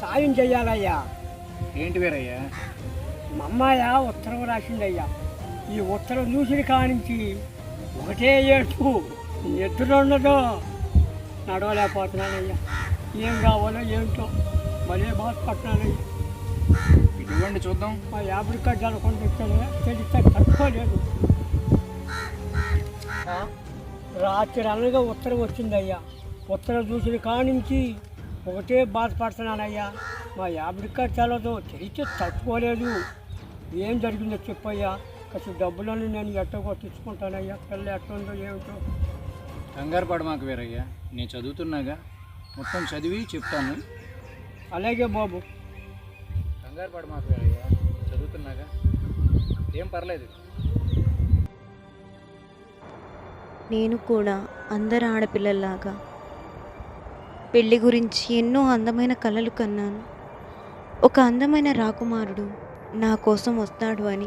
సహాయం చేయాలయ్యా. ఏంటి వీరయ్య? మా అమ్మాయ ఉత్తరం రాసిందయ్యా. ఈ ఉత్తరం చూసిన కానించి ఒకటే ఏడుపు నిద్ర ఉండదు. నడవలేకపోతున్నానయ్యా. ఏం కావాలో ఏంటో మళ్ళీ బాధపడుతున్నానయ్యా. ఇవ్వండి చూద్దాం. మా యాభై కట్టాలు కొంచెం తెలిస్తే తట్టుకోలేదు రాత్రి అనగా ఉత్తరం వచ్చిందయ్యా. ఉత్తరం చూసిన కానించి ఒకటే బాధపడుతున్నానయ్యా మా యాభై కట్టాలతో తెలిస్తే తట్టుకోలేదు. ఏం జరిగిందో చెప్పయ్యా. కాస్త డబ్బులను నేను ఎట్టగో తెచ్చుకుంటానయ్యా పిల్ల ఎట్టుందో ఏమిటో. కంగారు పడమాక వీరయ్య. నేను చదువుతున్నాగా. మొత్తం చదివి చెప్తాను. అలాగే బాబు. కంగారు పడమాక వీరయ్య. చదువుతున్నాగా. ఏం పర్లేదు. నేను కూడా అందరు ఆడపిల్లల్లాగా పెళ్ళి గురించి ఎన్నో అందమైన కలలు కన్నాను. ఒక అందమైన రాకుమారుడు నా కోసం వస్తాడు అని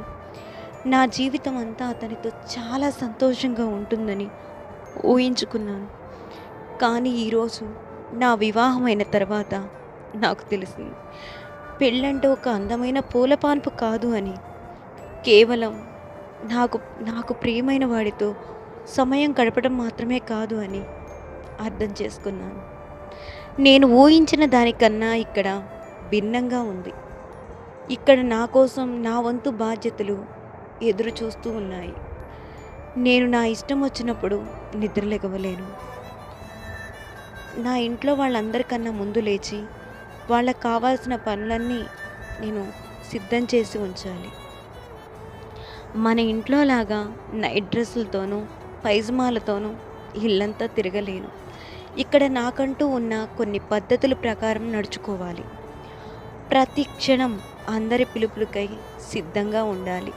నా జీవితం అంతా అతనితో చాలా సంతోషంగా ఉంటుందని ఊహించుకున్నాను. కానీ ఈరోజు నా వివాహమైన తర్వాత నాకు తెలిసింది పెళ్ళంటే ఒక అందమైన పూలపాన్పు కాదు అని. కేవలం నాకు నాకు ప్రియమైన వాడితో సమయం గడపడం మాత్రమే కాదు అని అర్థం చేసుకున్నాను. నేను ఊహించిన దానికన్నా ఇక్కడ భిన్నంగా ఉంది. ఇక్కడ నా కోసం నా వంతు బాధ్యతలు ఎదురు చూస్తూ ఉన్నాయి. నేను నా ఇష్టం వచ్చినప్పుడు నిద్రలేగవలేను నా ఇంట్లో వాళ్ళందరికన్నా ముందు లేచి వాళ్ళకు కావాల్సిన పనులన్నీ నేను సిద్ధం చేసి ఉంచాలి. మన ఇంట్లో లాగా నైట్ డ్రెస్సులతోనూ పైజమాలతోనూ ఇల్లంతా తిరగలేను. ఇక్కడ నాకంటూ ఉన్న కొన్ని పద్ధతుల ప్రకారం నడుచుకోవాలి. ప్రతి క్షణం అందరి పిలుపులకై సిద్ధంగా ఉండాలి.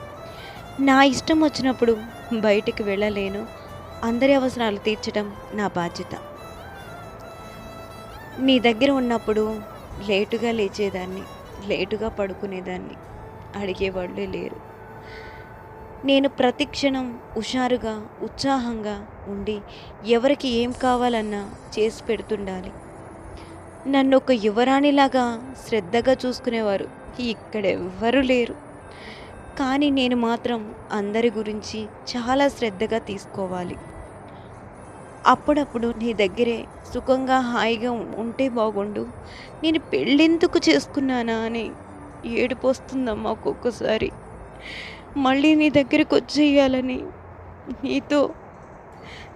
నా ఇష్టం వచ్చినప్పుడు బయటికి వెళ్ళలేను. అందరి అవసరాలు తీర్చడం నా బాధ్యత. నీ దగ్గర ఉన్నప్పుడు లేటుగా లేచేదాన్ని లేటుగా పడుకునేదాన్ని అడిగేవాళ్ళే లేరు. నేను ప్రతిక్షణం హుషారుగా ఉత్సాహంగా ఉండి ఎవరికి ఏం కావాలన్నా చేసి పెడుతుండాలి. నన్ను ఒక యువరాణిలాగా శ్రద్ధగా చూసుకునేవారు. ఇక్కడెవ్వరూ లేరు. కానీ నేను మాత్రం అందరి గురించి చాలా శ్రద్ధగా తీసుకోవాలి. అప్పుడప్పుడు నీ దగ్గరే సుఖంగా హాయిగా ఉంటే బాగుండు. నేను పెళ్ళెందుకు చేసుకున్నానా అని ఏడుపు వస్తుందమ్మా ఒక్కొక్కసారి. మళ్ళీ నీ దగ్గరికి వచ్చేయాలని నీతో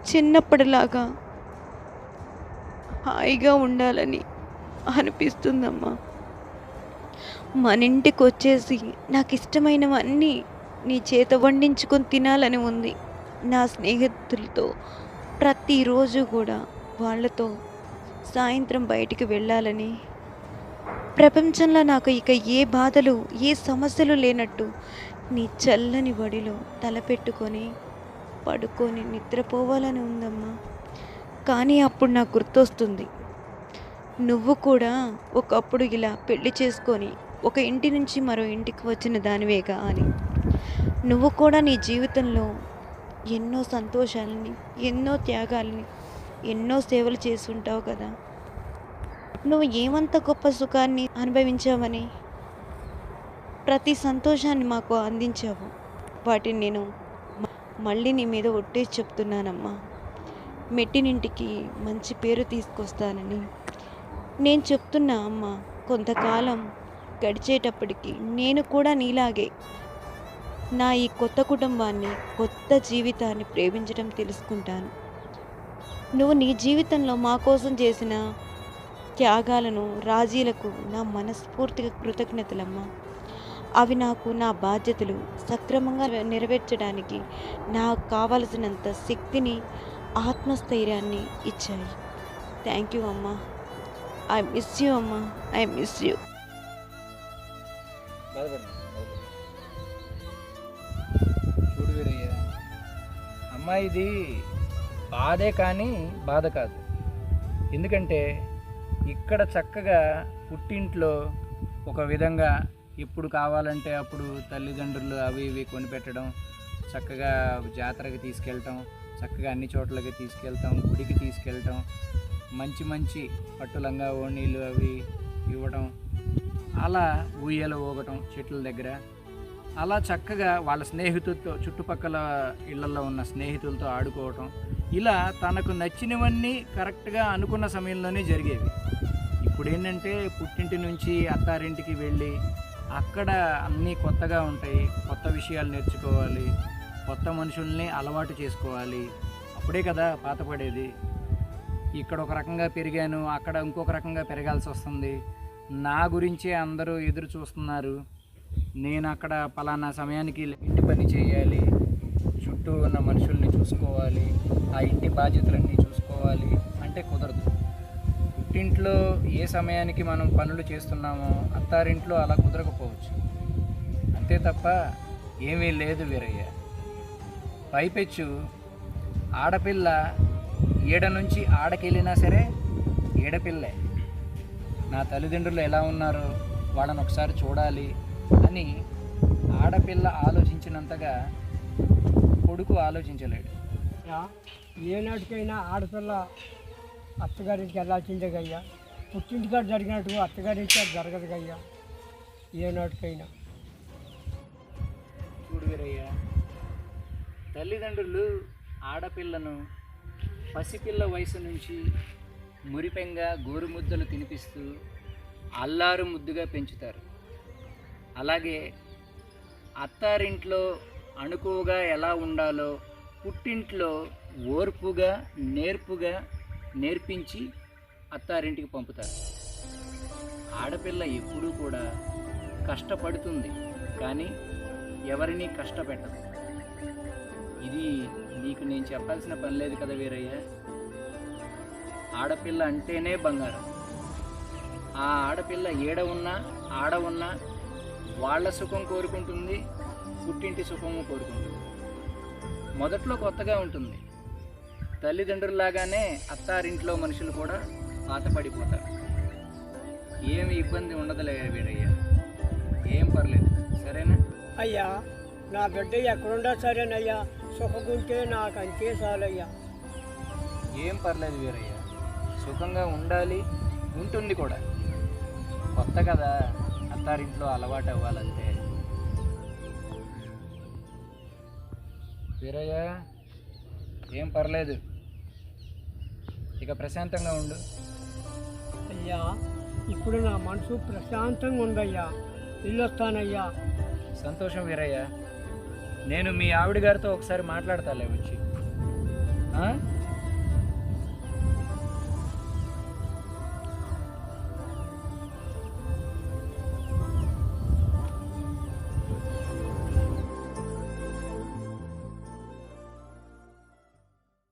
చిన్నప్పటిలాగా హాయిగా ఉండాలని అనిపిస్తుందమ్మా. మన ఇంటికి వచ్చేసి నాకు ఇష్టమైనవన్నీ నీ చేత వండించుకొని తినాలని ఉంది. నా స్నేహితులతో ప్రతిరోజు కూడా వాళ్ళతో సాయంత్రం బయటికి వెళ్ళాలని. ప్రపంచంలో నాకు ఇక ఏ బాధలు ఏ సమస్యలు లేనట్టు నీ చల్లని వడిలో తలపెట్టుకొని పడుకొని నిద్రపోవాలని ఉందమ్మా. కానీ అప్పుడు నాకు గుర్తొస్తుంది. నువ్వు కూడా ఒకప్పుడు ఇలా పెళ్ళి చేసుకొని ఒక ఇంటి నుంచి మరో ఇంటికి వచ్చిన దానివేగా అని. నువ్వు కూడా నీ జీవితంలో ఎన్నో సంతోషాలని ఎన్నో త్యాగాలని ఎన్నో సేవలు చేసి ఉంటావు కదా. నువ్వు ఏమంత గొప్ప సుఖాన్ని అనుభవించావని ప్రతి సంతోషాన్ని మాకు అందించావు. వాటిని నేను మళ్ళీ నీ మీద ఒట్టేసి చెప్తున్నానమ్మా. మెట్టినింటికి మంచి పేరు తీసుకొస్తానని నేను చెప్తున్నా అమ్మ. కొంతకాలం గడిచేటప్పటికి నేను కూడా నీలాగే నా ఈ కొత్త కుటుంబాన్ని కొత్త జీవితాన్ని ప్రేమించడం తెలుసుకుంటాను. నువ్వు నీ జీవితంలో మా కోసం చేసిన త్యాగాలను రాజీలకు నా మనస్ఫూర్తిగా కృతజ్ఞతలమ్మా. అవి నాకు నా బాధ్యతలు సక్రమంగా నెరవేర్చడానికి నాకు కావలసినంత శక్తిని ఆత్మస్థైర్యాన్ని ఇచ్చాయి. థ్యాంక్ యూ అమ్మా. ఐ మిస్ యూ అమ్మా. ఐ మిస్ యూ చూడు వీరయ్య అమ్మాయిది బాధే కానీ బాధ కాదు. ఎందుకంటే ఇక్కడ చక్కగా పుట్టింట్లో ఒక విధంగా ఎప్పుడు కావాలంటే అప్పుడు తల్లిదండ్రులు అవి ఇవి కొనిపెట్టడం చక్కగా జాతరకి తీసుకెళ్ళటం చక్కగా అన్ని చోట్లకి తీసుకెళ్తాం గుడికి తీసుకెళ్ళటం మంచి మంచి పట్టులంగా ఓణీలు అవి ఇవ్వడం అలా ఊయలు ఊగటం చెట్ల దగ్గర. అలా చక్కగా వాళ్ళ స్నేహితులతో చుట్టుపక్కల ఇళ్ళలో ఉన్న స్నేహితులతో ఆడుకోవటం. ఇలా తనకు నచ్చినవన్నీ కరెక్ట్గా అనుకున్న సమయంలోనే జరిగేవి. ఇప్పుడు ఏంటంటే పుట్టింటి నుంచి అత్తారింటికి వెళ్ళి అక్కడ అన్నీ కొత్తగా ఉంటాయి. కొత్త విషయాలు నేర్చుకోవాలి. కొత్త మనుషుల్ని అలవాటు చేసుకోవాలి. అప్పుడే కదా పాతపడేది. ఇక్కడ ఒక రకంగా పెరిగాను. అక్కడ ఇంకొక రకంగా పెరగాల్సి వస్తుంది. నా గురించే అందరూ ఎదురు చూస్తున్నారు. నేను అక్కడ పలానా సమయానికి ఇంటి పని చేయాలి. చుట్టూ ఉన్న మనుషుల్ని చూసుకోవాలి. ఆ ఇంటి బాధ్యతలన్నీ చూసుకోవాలి. అంటే కుదరదు. పుట్టింట్లో ఏ సమయానికి మనం పనులు చేస్తున్నామో అత్తారింట్లో అలా కుదరకపోవచ్చు. అంతే తప్ప ఏమీ లేదు వీరయ్య. పైపెచ్చు ఆడపిల్ల ఈడ నుంచి ఆడకెళ్ళినా సరే ఈడపిల్లే. నా తల్లిదండ్రులు ఎలా ఉన్నారో వాళ్ళని ఒకసారి చూడాలి అని ఆడపిల్ల ఆలోచించినంతగా కొడుకు ఆలోచించలేడు. ఏనాటికైనా ఆడపిల్ల అత్తగారింటికి వెళ్ళాల్సిందే గయ్యా. పుట్టింటికాడ జరిగినట్టు అత్తగారింటికి అది జరగదు గయ్యా. ఏనాటికైనా చూడు వీరయ్యా తల్లిదండ్రులు ఆడపిల్లను పసిపిల్ల వయసు నుంచి మురిపెంగా గోరుముద్దలు తినిపిస్తూ అల్లారు ముద్దుగా పెంచుతారు. అలాగే అత్తారింట్లో అణుకువగా ఎలా ఉండాలో పుట్టింట్లో ఓర్పుగా నేర్పుగా నేర్పించి అత్తారింటికి పంపుతారు. ఆడపిల్ల ఎప్పుడూ కూడా కష్టపడుతుంది కానీ ఎవరిని కష్టపెట్టదు. ఇది నీకు నేను చెప్పాల్సిన పని లేదు కదా వీరయ్య? ఆడపిల్ల అంటేనే బంగారం. ఆ ఆడపిల్ల ఏడ ఉన్నా ఆడ ఉన్నా వాళ్ళ సుఖం కోరుకుంటుంది పుట్టింటి సుఖము కోరుకుంటుంది. మొదట్లో కొత్తగా ఉంటుంది. తల్లిదండ్రుల్లాగానే అత్తారింట్లో మనుషులు కూడా పాతపడిపోతారు. ఏమి ఇబ్బంది ఉండదులే వీరయ్య. ఏం పర్లేదు. సరేనా? అయ్యా నా బిడ్డ ఎక్కడుండా సరేనయ్యా. సుఖకుంటే నాకు అంతే చాలయ్యా. ఏం పర్లేదు వీరయ్య. సుఖంగా ఉండాలి ఉంటుంది కూడా. కొత్త కదా అత్తారింట్లో అలవాటు అవ్వాలంతే వీరయ్య ఏం పర్లేదు. ఇక ప్రశాంతంగా ఉండు. అయ్యా ఇప్పుడు నా మనసు ప్రశాంతంగా ఉందయ్యా. ఇల్లొస్తానయ్యా. సంతోషం వీరయ్య. నేను మీ ఆవిడ గారితో ఒకసారి మాట్లాడతాలే వచ్చి. ఆ?